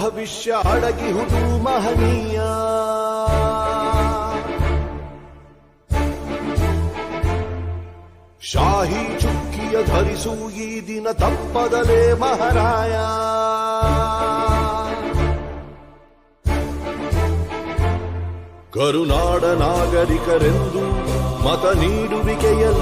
ಭವಿಷ್ಯ ಅಡಗಿಹುದು ಮಹನೀಯ. ಶಾಹಿ ಚುಕ್ಕಿಯ ಧರಿಸು ಈ ದಿನ ತಪ್ಪದಲೇ ಮಹಾರಾಯ. ಕರುನಾಡ ನಾಗರಿಕರೆಂದು ಮತ ನೀಡುವಿಕೆಯಲ್ಲಿ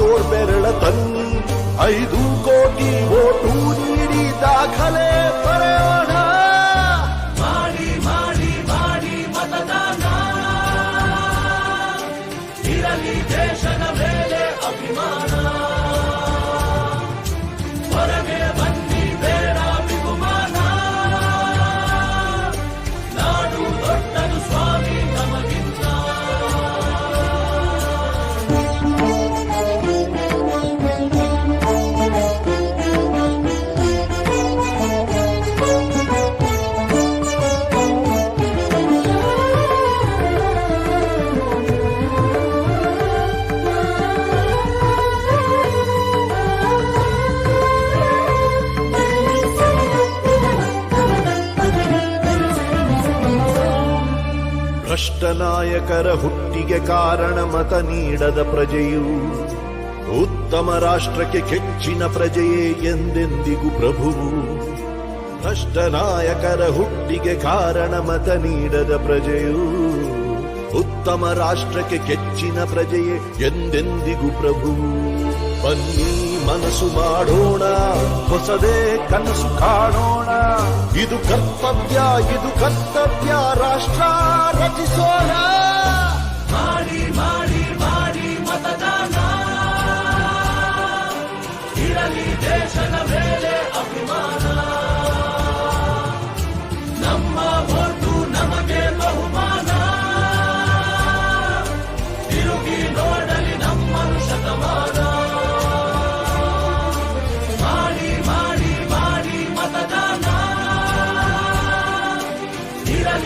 ತೋರ್ಬೆರಳ ತನ್ನಿ ಐದು ಕೋಟಿ ಓಟು ನೀಡಿ ದಾಖಲೆ ಬರೆಯೋಣ ಮಾಡಿ ಮಾಡಿ ಮಾಡಿ ಮತದಾನ ಇರಲಿ ದೇಶದ ಭ್ರಷ್ಟ ನಾಯಕರ ಹುಟ್ಟಿಗೆ ಕಾರಣ ಮತ ನೀಡದ ಪ್ರಜೆಯು ಉತ್ತಮ ರಾಷ್ಟ್ರಕ್ಕೆ ಕೆಚ್ಚಿನ ಪ್ರಜೆಯೇ ಎಂದೆಂದಿಗೂ ಪ್ರಭುವು. ಭ್ರಷ್ಟ ನಾಯಕರ ಹುಟ್ಟಿಗೆ ಕಾರಣ ಮತ ನೀಡದ ಪ್ರಜೆಯು ಉತ್ತಮ ರಾಷ್ಟ್ರಕ್ಕೆ ಕೆಚ್ಚಿನ ಪ್ರಜೆಯೇ ಎಂದೆಂದಿಗೂ ಪ್ರಭುವು. ಬನ್ನಿ ಮನಸ್ಸು ಮಾಡೋಣ ಹೊಸದೇ ಕನಸು ಕಾಣೋಣ. ಇದು ಕರ್ತವ್ಯ ಇದು ಕರ್ತವ್ಯ ರಾಷ್ಟ್ರ ರಚಿಸೋಣ.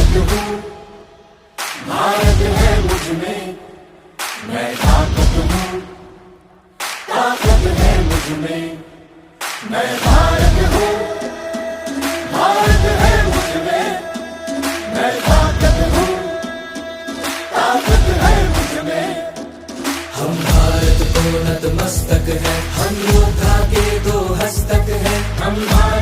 भारत हूँ। भारत है मुझमें। मैं ताकत हूँ। ताकत है मुझमें। मैं भारत हूँ। भारत है मुझमें। मैं ताकत हूँ। ताकत है मुझमें। हम भारत को नतमस्तक है। हम योद्धा के दो हस्तक है। हम भारत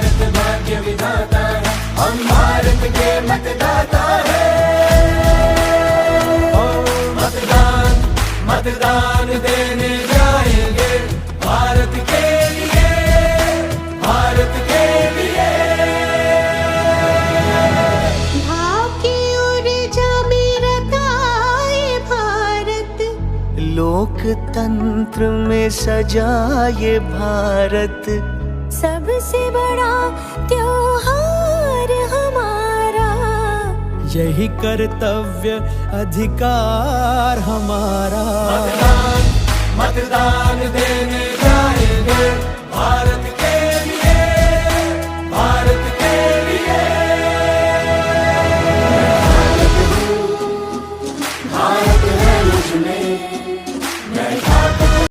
लोकतंत्र में सजा ये भारत। सबसे बड़ा त्योहार हमारा। यही कर्तव्य अधिकार हमारा। मतदान देने जाएँगे